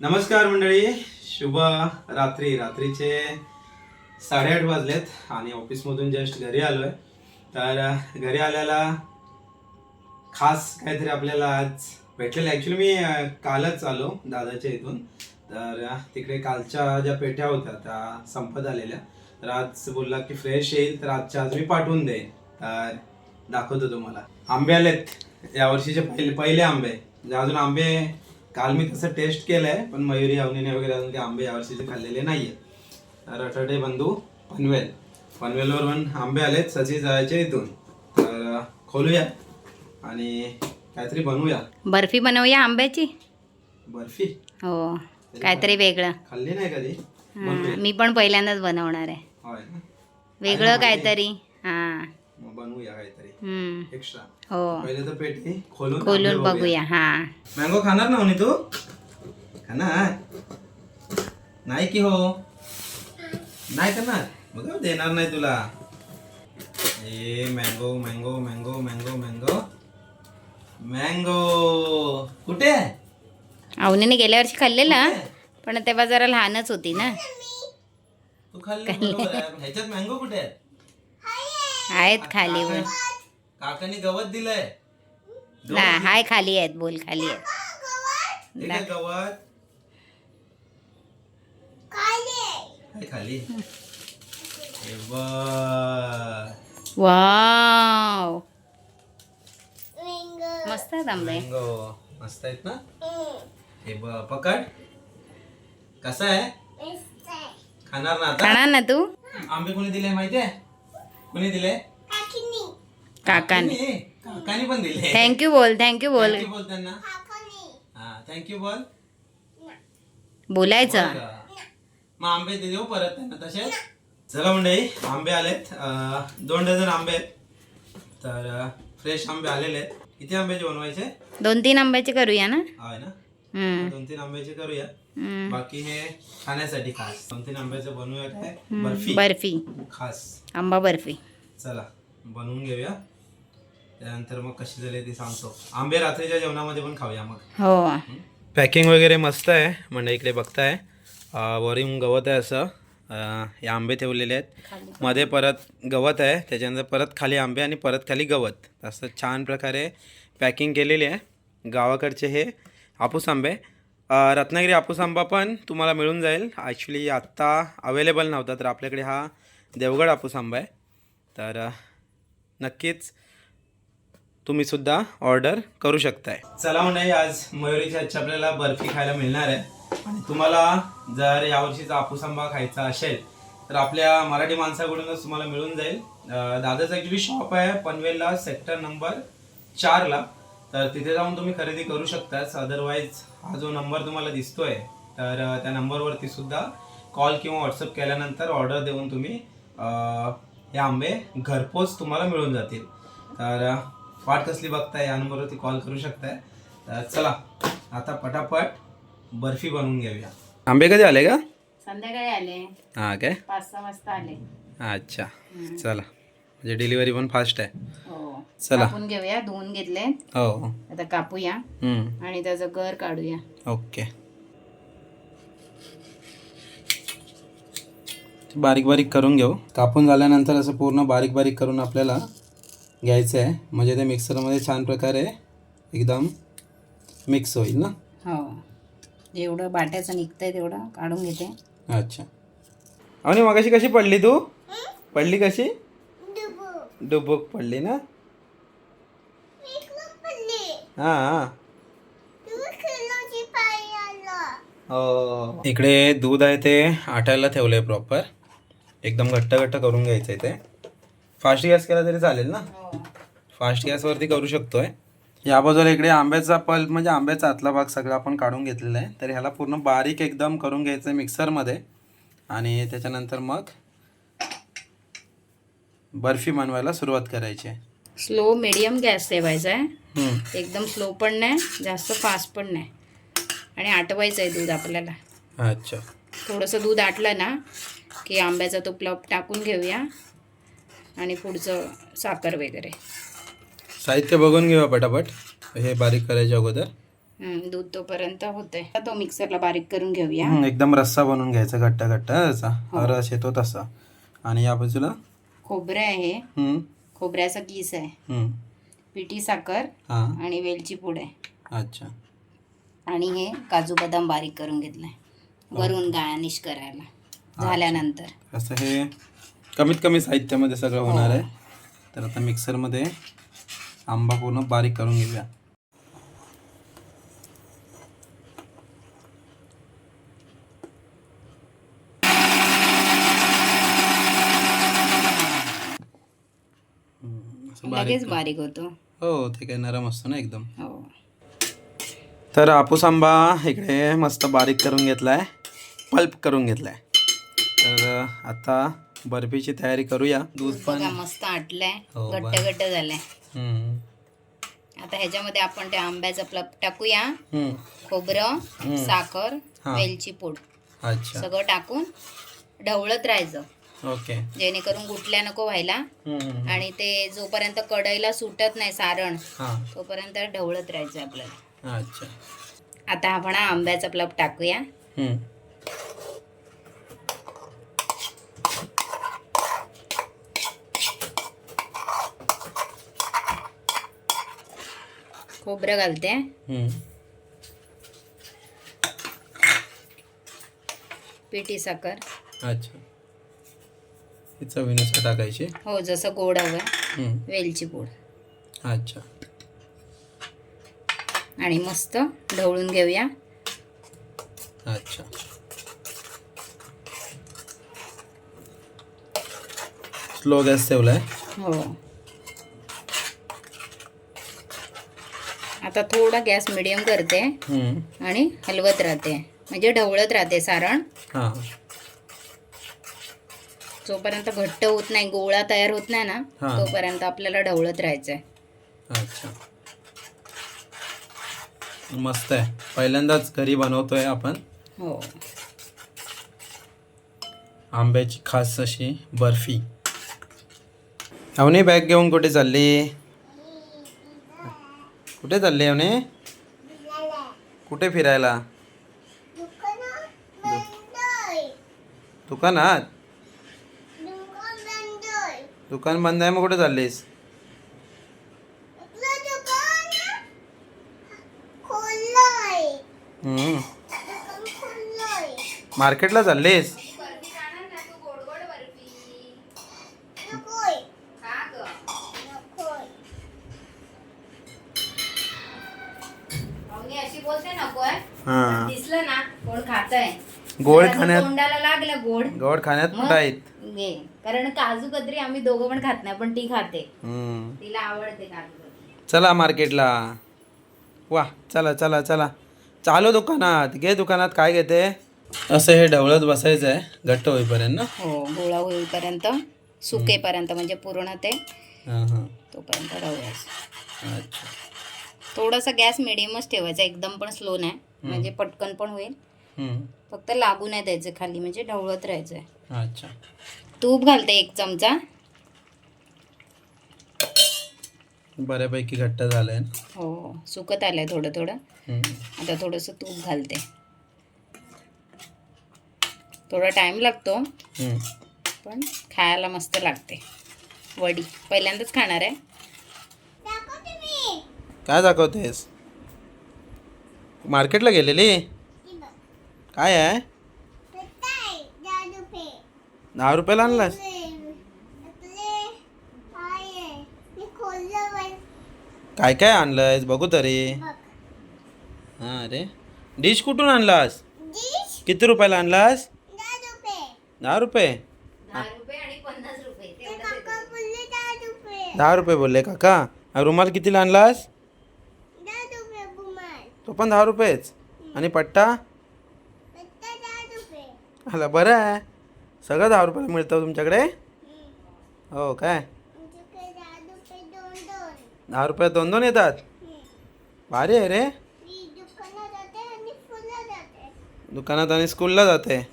नमस्कार मंडळी शुभ रात्री. रात्रीचे साडेआठ वाजलेत आणि ऑफिसमधून जस्ट घरी आलोय. तर घरी आल्याला खास काहीतरी आपल्याला आज भेटलेलं ॲक्च्युली मी कालच आलो दादाच्या इथून. तर तिकडे कालच्या ज्या पेट्या होत्या त्या संपत आलेल्या. तर आज बोलला की फ्रेश येईल तर आजच्या आज मी पाठवून देईन. तर दाखवतो तुम्हाला. आंबे आलेत. यावर्षीचे पहिले पहिले आंबे. अजून आंबे काल मी तसं टेस्ट केलंय पण मयुरी अवनीने वगैरे अजून ते आंबे यावर्षीचे खाल्लेले नाहीये. तर रटडे बंधू पनवेल. पनवेलवरून आंबे आलेत सची जायचे इथून. तर खोलूया आणि काहीतरी बनवूया. बर्फी बनवूया आंब्याची? बर्फी? हो काहीतरी वेगळं. खाल्ली नाही कधी? बनवूया. मी पण पहिल्यांदाच बनवणार आहे. होय ना? वेगळं. काहीतरी हां. बनवूया काहीतरी. एक्स्ट्रा हो. पहिले तर पेटी खोलून खोलून बघूया. हां. मँगो खाणार ना म्हणे तू? खाणार. नाही की हो? नाही करणार बघ देणार नाही तुला. ए mango mango mango mango mango mango कुठे? अवनीने गेल्या वर्षी खाल्लेलं? पण तेव्हा जरा लहानच होती ना. तू खाल्ले ह्याच्यात मँगो कुठे? आहे आहेत खाली. बोल काकाने गवत दिलंय. ना हाय खाली आहेत बोल खाली आहेत. हे गवत. खाली. हे. वाव. मस्त आहेत आंबे. मँगो मस्त आहेत ना? हे ब पकड. कसा आहे? खाणार ना आता? खाणार ना तू? आंबे कोणी दिले माहिती आहे कोणी दिले? काकाने. काकाने. काकाने? पण दिले. थँक्यू बोल थँक्यू बोल. थँक्यू बोल त्यांना. हा थँक्यू बोल. बोलायचं? मग आंबे दे देऊ परत त्यांना तसे चला मंडळी आंबे आलेत. अं, दोन डझन आंबे आहेत. तर फ्रेश आंबे आलेले आहेत. किती आंब्याचे बनवायचे दोन तीन आंब्याचे करूया ना? ना? हम्म, दोन तीन आंब्याचे करूया. बाकी हे खाण्यासाठी खास. दोन तीन आंब्याचं बनवूया काय बर्फी. बर्फी. खास. आंबा बर्फी. चला बनवून घेऊया. त्यानंतर मग कशी झाली ते सांगतो. आंबे रात्रीच्या जेवणामध्ये पण खाऊया मग. हो. पॅकिंग वगैरे मस्त आहे. म्हणजे इकडे बघताय. अं, वरून गवत आहे असं. हे आंबे ठेवलेले आहेत. मध्ये परत गवत आहे. त्याच्यानंतर परत खाली आंबे आणि परत खाली गवत. असं छान प्रकारे पॅकिंग केलेली आहे. गावाकडचे हे हापूस आंबे. रत्नागिरी हापूस आंबा पण तुम्हाला मिळून जाईल. ॲक्च्युली आत्ता अवेलेबल नव्हता तर आपल्याकडे हा देवगड हापूस आंबा आहे. तर नक्कीच तुम्ही सुद्धा ऑर्डर करू शकताय. चला म्हणजे आज मयुरीच्या आजची आपल्याला बर्फी खायला मिळणार आहे. आणि तुम्हाला जर यावर्षीचा हापूस आंबा खायचा असेल तर आपल्या मराठी माणसाकडूनच तुम्हाला मिळून जाईल. दादाचं ॲक्च्युली शॉप आहे पनवेलला सेक्टर नंबर चारला. तर तिथे जाऊन तुम्ही खरेदी करू शकताच अदरवाईज हा जो नंबर तुम्हाला दिसतोय तर त्या नंबरवरती सुद्धा कॉल किंवा व्हॉट्सअप केल्यानंतर ऑर्डर देऊन तुम्ही हे आंबे घरपोच तुम्हाला मिळून जातील. तर वाट कसली बघताय या नंबरवरती कॉल करू शकताय. तर चला आता पटापट बर्फी बनवून घेऊया. आंबे कधी आले का? संध्याकाळी आले. हां काय? पाच सहा वाजता आले. अच्छा. चला. म्हणजे डिलिव्हरी पण फास्ट आहे. चला. कापून घेऊया धुवून घेतले. हो. आता कापूया हम्म, आणि त्याचं गर काढूया. ओके. बारीक बारीक करून घेऊ. कापून झाल्यानंतर असं पूर्ण बारीक बारीक करून आपल्याला घ्यायचं आहे. म्हणजे ते मिक्सरमध्ये छान प्रकारे एकदम मिक्स होईल ना? हो. जेवढं बाट्याचं निघतंय तेवढं काढून घेते. अच्छा. आणि मगाशी कशी पडली तू? पडली कशी? डुबुक पडली ना? हा हा. हो. इकडे दूध आहे ते आटायला ठेवलंय प्रॉपर एकदम घट्ट घट्ट करून घ्यायचं आहे ते. फास्ट गॅस केला तरी चालेल ना? फास्ट गॅसवरती करू शकतोय. या बाजूला इकडे आंब्याचा पल्प म्हणजे आंब्याचा आतला भाग सगळा आपण काढून घेतलेला आहे. तर ह्याला पूर्ण बारीक एकदम करून घ्यायचं आहे मिक्सरमध्ये आणि त्याच्यानंतर मग बर्फी बनवायला सुरुवात करायची आहे. स्लो मिडियम गॅस ठेवायचा आहे. एकदम स्लो पण नाही जास्त फास्ट पण नाही. आणि आटवायचं आहे दूध आपल्याला. अच्छा. थोडंसं दूध आटलं ना की आंब्याचा तो प्लप टाकून घेऊया आणि पुढचं साखर वगैरे. साहित्य बघून घेऊया पटापट. हे बारीक करायच्या अगोदर. दूध तोपर्यंत होतंय. तो मिक्सरला बारीक करून घेऊया. एकदम रस्सा बनवून घ्यायचा घट्ट घट्ट त्याचा हो. रस येतो तसा. आणि या बाजूला खोबरं आहे. खोबऱ्याचा किस आहे. पिठी साखर आणि वेलची पूड आहे. अच्छा. आणि हे काजू बदाम बारीक करून घेतलाय. वरून गार्निश करायला झाल्यानंतर. असं हे कमीत कमी साहित्यामध्ये सगळं होणार हो. आहे. तर आता मिक्सरमध्ये आंबा पूर्ण बारीक करून घेऊया. लगेच बारीक. होतो. हो ते काय नरम असतो ना एकदम. हो. तर हापूस आंबा इकडे मस्त बारीक करून घेतलाय पल्प करून घेतलाय. तर आता बर्फीची तयारी करूया. दूध पण बघा मस्त आटलाय. हो, घट्ट बरं. घट्ट झालाय. हम्म. आता ह्याच्यामध्ये आपण त्या आंब्याचा प्लप टाकूया. हम्म. खोबरं हम्म. साखर हा. वेलची पूड. अच्छा. सगळं टाकून ढवळत राहायचं. ओके. जेणेकरून गुटल्या नको व्हायला. आणि ते जोपर्यंत कढईला सुटत नाही सारण तोपर्यंत ढवळत राहायचं आपल्याला. अच्छा. आता आपण आंब्याचा प्लप टाकूया. खोबरं घालते. पिठी साखर. अच्छा. ही चवीनुसार टाकायची? हो जसं गोड हवं. वेलची पूड. अच्छा. आणि मस्त ढवळून घेऊया. अच्छा. स्लो गॅस ठेवलाय. हो. आता थोडा गॅस मिडियम करते. आणि हलवत राहते. म्हणजे ढवळत राहते सारण. हा. जोपर्यंत घट्ट होत नाही गोळा तयार होत नाही ना हा. तोपर्यंत आपल्याला ढवळत राहायचंय. अच्छा. मस्त आहे. पहिल्यांदाच घरी बनवतोय आपण. हो. आंब्याची खास अशी बर्फी. अवनी बॅग घेऊन कुठे चालली? कुठे चालली अवनी? कुठे फिरायला? दुकानात? दुकान बंद आहे मग कुठे चाललीस? हम्म. मार्केटला चाललीस? अशी बोलते नको हा. दिसलं ना कोण खातंय? गोड जरासं खाण्यात तोंडाला लागलं गोड. गोड खाण्यात मग? आहेत घे कारण काजू कतरी आम्ही दोघं पण खात नाही पण ती खाते. हम्म. तिला आवडते काजू कतरी. चला मार्केटला. वा चला चला चला. चालू दुकानात घे दुकानात काय घेते? असं हे ढवळत बसायचं आहे घट्ट होईपर्यंत ना? हो गोळा होईपर्यंत सुकेपर्यंत म्हणजे पूर्ण ते. हां हां. तोपर्यंत ढवळायचं. अच्छा. थोडासा गॅस मिडियमच ठेवायचा एकदम पण स्लो नाही. म्हणजे पटकन पण होईल. फक्त लागू नाही द्यायचं खाली म्हणजे ढवळत राहायचंय. अच्छा. तूप घालते एक चमचा. बऱ्यापैकी घट्ट झालंय. हो सुकत आलंय थोडं थोडं. हम्म. आता थोडंसं तूप घालते. थोडा टाईम लागतो हम्म. पण खायला मस्त लागते. वडी पहिल्यांदाच खाणार आहे. काय दाखवतेस? मार्केटला गेलेली? काय आहे? दहा रुपयाला आणलास? काय काय आणलंयस? बघू तरी. हां अरे. डिश कुठून आणलास? किती रुपयाला आणलास? दहा रुपये. दहा रुपये? आणि पन्नास रुपये. दहा रुपये. बोलले काका. रुमाल कितीला आणलास? तो पण दहा रुपयेच. आणि पट्टा? आला बरं आहे. सगळं दहा रुपयाला मिळतं हो तुमच्याकडे? हो काय? दहा रुपयात दोन दोन येतात? भारी आहे रे. दुकानात आणि स्कूलला जाते.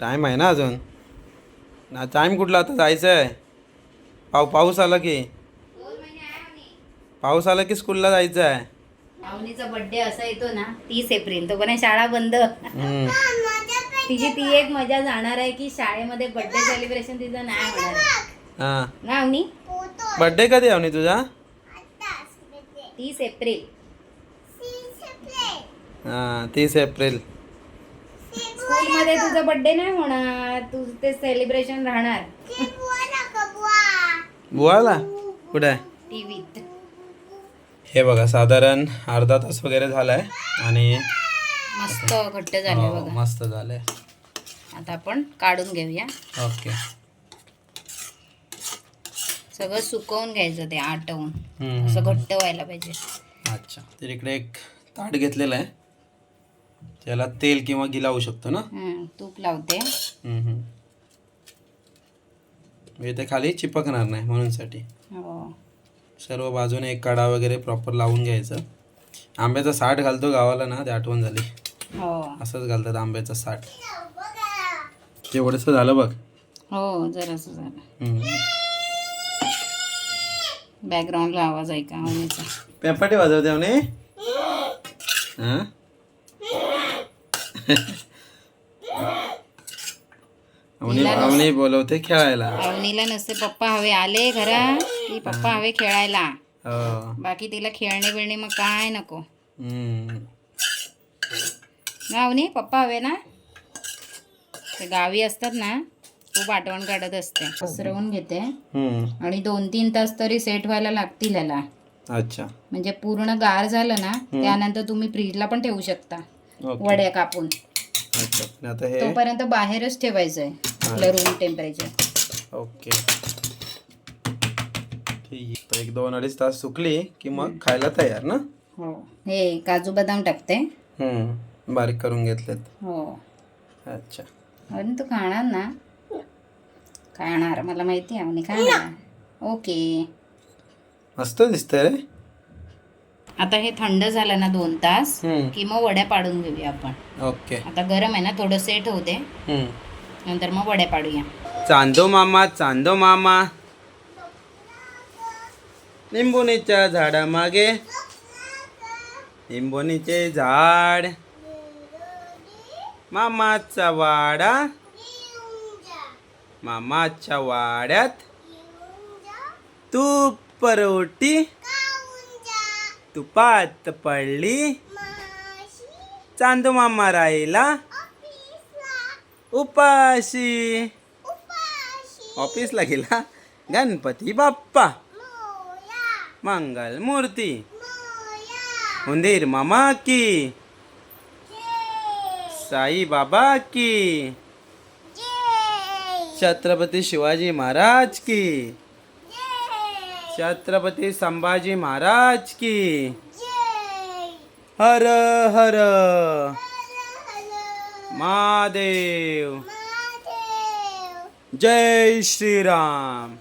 टाईम आहे ना अजून? ना टाईम कुठला आता जायचं आहे? पाऊ पाऊस आला की? पाऊस आला की स्कूलला जायचं आहे? अवनीचा बर्थडे असा येतो ना तीस एप्रिल तो पण शाळा बंद. तिची ती एक मजा जाणार आहे की शाळेमध्ये बर्थडे सेलिब्रेशन तिचं नाही होणार. हा. ना अवनी? बर्थडे कधी आहे तुझा? तीस एप्रिल. हा तीस एप्रिल. स्कूलमध्ये तुझा बर्थडे नाही होणार. तुझं ते सेलिब्रेशन राहणार. बुवाला? कुठे टीव्हीत. हे बघा साधारण अर्धा तास वगैरे झालाय आणि मस्त घट्ट झाले हो, बघा. मस्त झालंय आता आपण काढून घेऊया. ओके. सगळं सुकवून घ्यायचं ते आटवून. हम्म, असं. घट्ट व्हायला पाहिजे. अच्छा. तर इकडे एक ताट घेतलेलं आहे. त्याला तेल किंवा घी लावू शकतो ना? हम्म, तूप लावते. हम्म, हम्म. म्हणजे ते खाली चिपकणार नाही म्हणूनसाठी. हो. सर्व बाजूने एक कडा वगैरे प्रॉपर लावून घ्यायचं. आंब्याचा साठ घालतो गावाला ना ते आठवण झाली. हो. असंच घालतात आंब्याचा साठ. तेवढंसं झालं बघ. हो जरासं झालं. हम्म. बॅकग्राऊंडला आवाज ऐका अवनीचा पेपाटी वाजवते म्हणे. हं? अवनी अवनी बोलवते खेळायला. अवनीला नसते पप्पा हवे आले घरा की पप्पा हवे खेळायला. हो. बाकी तिला खेळणे बिळणे मग काय नको. हम्म. ना अवनी पप्पा हवे ना? ते गावी असतात ना खूप आठवण काढत असते. पसरवून घेते. हम्म. आणि दोन तीन तास तरी सेट व्हायला लागतील याला. अच्छा. म्हणजे पूर्ण गार झालं ना त्यानंतर तुम्ही फ्रीजला पण ठेवू शकता. ओके. वड्या कापून. अच्छा. आता हे? तोपर्यंत बाहेरच ठेवायचं आहे आपलं रूम टेम्परेचर ओके. ठीक तर एक दोन अडीच तास सुकली की मग खायला तयार ना? हो. हे काजू बदाम टाकते. हम्म. बारीक करून घेतलेत. हो. अच्छा. अरे तू खाणार ना? खाणार मला माहिती आहे खाणार. ओके. मस्त दिसतंय रे. आता हे थंड झालं ना दोन तास हम्म. की मग वड्या पाडून घेऊया आपण. ओके. आता गरम आहे ना थोडं सेट होऊ दे हम्म. नंतर मग वड्या पाडूया. चांदो मामा चांदो मामा. लिंबोनीच्या झाडामागे लिंबोनीचे झाड. मामाचा वाडा. मामाच्या वाड्यात तूप परोटी. तुपात पडली. चांदो मामा राहिला. उपाशी. ऑफिसला गेला. गणपती बाप्पा. मंगल मूर्ती. उंदीर मामा की. साई बाबा की. छत्रपती शिवाजी महाराज की. छत्रपती संभाजी महाराज की। हर हर। महादेव। जय श्रीराम।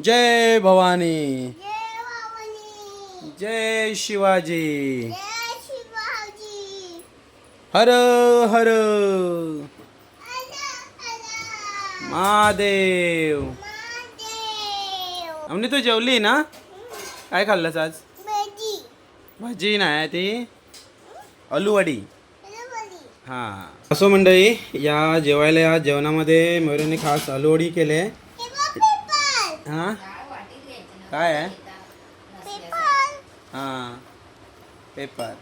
जय भवानी। जय शिवाजी। हर हर। महादेव। अमनी तू जेवली ना? काय खाल्लंस आज? भाजी. नाही ती. अलूवडी हां. असो मंडळी या जेवायला या जेवणामध्ये मयुराने खास अलूवडी केले. हां? काय आहे? हां. पेपर.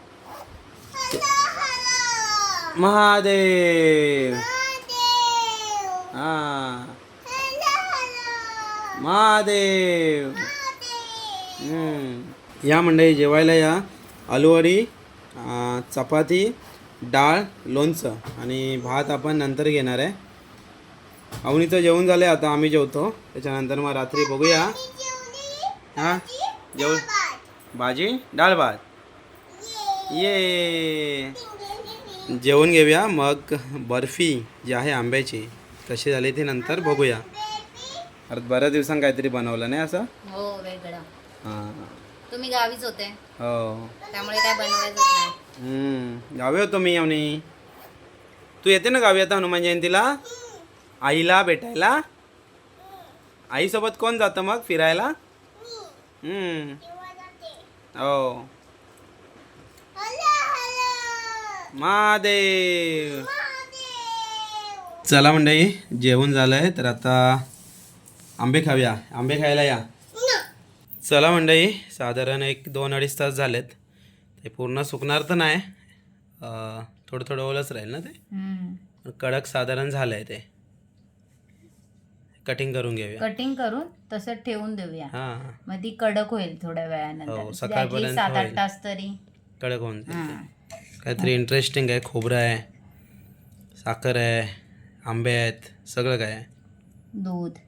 महादेव. हां. महादेव. या मंडळी जेवायला या. आलूवडी चपाती डाळ लोणचं आणि भात आपण नंतर घेणार आहे. अवनीचं जेवण झालं आहे आता आम्ही जेवतो. त्याच्यानंतर मग रात्री बघूया. हां? जेवण भाजी डाळ भात. ये. जेवण घेऊया. मग बर्फी जी आहे आंब्याची कशी झाली ती नंतर बघूया. परत बऱ्याच दिवसांनी काहीतरी बनवलं नाही असं? हो वेगळं. हां. तुम्ही गावीच होते. हो. त्यामुळे काय बनवायचं नाही. हम्म, गावी होतो मी अवनी. तू येते ना गावी आता हनुमान जयंतीला? आईला भेटायला? आईसोबत कोण जातं मग फिरायला? हम्म. हो. महादेव. चला मंडळी जेवण झालंय तर आता आंबे खाऊया. आंबे खायला या. चला मंडळी साधारण एक दोन अडीच तास झालेत. ते पूर्ण सुकणार तर नाही. थोडं थोडं ओलच राहील ना ते? कडक साधारण झालंय ते. कटिंग करून घेऊया. कटिंग करून तसं ठेवून देऊया. हां. मग ती कडक होईल थोड्या हो, वेळानंतर सकाळपर्यंत At least सात आठ. तास तरी. कडक होऊन जाईल ते. काहीतरी इंटरेस्टिंग आहे खोबरं आहे साखर आहे आंबे आहेत सगळं काय आहे? दूध.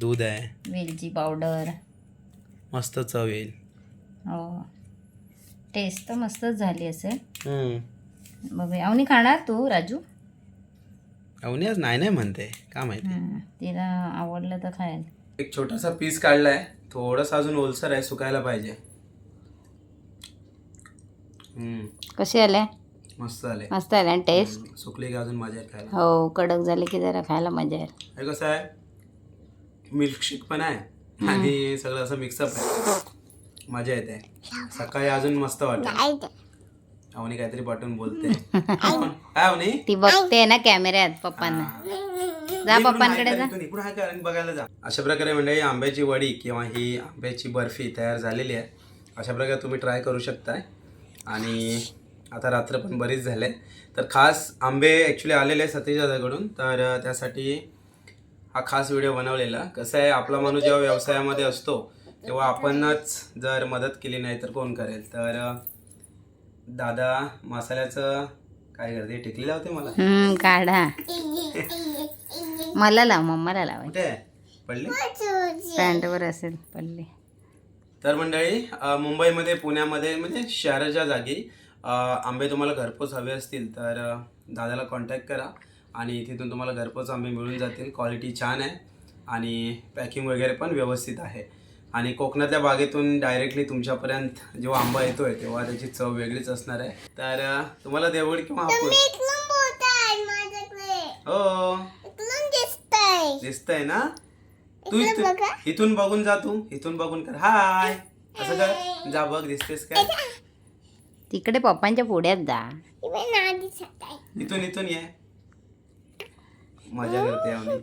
दूध आहे. वेलची पावडर. मस्त चव येईल. हो. टेस्ट तर मस्तच झाली असेल. हम्म. बघूया. अवनी खाणार तू राजू? अवनी आज नाही नाही म्हणते. का माहिती? तिला आवडलं तर खायला एक छोटासा पीस काढलाय. थोडंसं अजून ओलसर आहे सुकायला पाहिजे. हम्म, कसे आले मस्त झाले मस्त आले आणि टेस्ट हम्म, सुकली की अजून मजा येईल खायला? हो कडक झाले की जरा खायला मजा येईल. हे कसं आहे? मिल्कशेक पण आहे. आणि सगळं असं मिक्सअप आहे. मजा येते. सकाळी अजून मस्त वाटत. अवनी काहीतरी पाठवून बोलते. काय अवनी. ती बघते ना कॅमेऱ्यात पप्पांना. जा पप्पांकडे जा. इकडून- बघायला जा. अशा प्रकारे म्हणजे आंब्याची वडी किंवा ही आंब्याची बर्फी तयार झालेली आहे. अशा प्रकारे तुम्ही ट्राय करू शकताय. आणि आता रात्र पण बरीच झाले तर खास आंबे ॲक्च्युली आलेले आहे सतीश दादाकडून. तर त्यासाठी हा खास व्हिडिओ बनवलेला. कसं आहे आपला माणूस जेव्हा व्यवसायामध्ये असतो तेव्हा आपणच जर मदत केली नाही तर कोण करेल? तर दादा मसाल्याचं काय करते? टिकली लावते मला? हम्म काढा. मला लाव मम्माला लाव. कुठे आहे? पडली? पॅन्टवर असेल पडले. तर मंडळी अ, मुंबईमध्ये पुण्यामध्ये म्हणजे शहराच्या जागी अ, आंबे तुम्हाला घरपोच हवे असतील तर अ, दादाला कॉन्टॅक्ट करा. आणि तिथून तुम्हाला घरपोच आंबे मिळून जातील. क्वालिटी छान आहे आणि पॅकिंग वगैरे पण व्यवस्थित आहे. आणि कोकणातल्या बागेतून डायरेक्टली तुमच्यापर्यंत जेव्हा आंबा येतोय तेव्हा त्याची चव वेगळीच असणार आहे. तर तुम्हाला देवड किंवा हापूस हो. दिसतंय. ना? तू इथून इथून बघून जा तू. इथून बघून कर. हाय असं कर. जा बघ दिसतेस काय तिकडे पप्पांच्या पुढ्यात जा. इथून इथून ये. मजा करते आम्ही.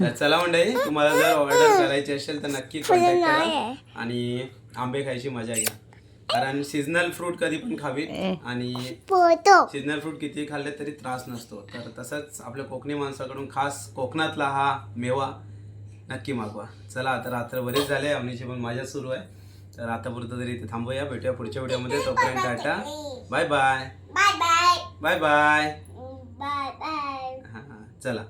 तर चला मंडळी तुम्हाला जर ऑर्डर करायची असेल तर नक्की कॉन्टॅक्ट करा. आणि आंबे खायची मजा घ्या. कारण सीजनल फ्रूट कधी पण खावी. आणि सीजनल फ्रूट किती खाल्ले तरी त्रास नसतो. तर तसंच आपल्या कोकणी माणसाकडून खास कोकणातला हा मेवा नक्की मागवा. चला आता रात्र बरेच झाले. अवनीची पण मजा सुरू आहे. तर आतापुरतं तरी इथे थांबूया. भेटूया पुढच्या व्हिडिओमध्ये. तोपर्यंत tata. Bye bye. Bye bye. हां हां. चला.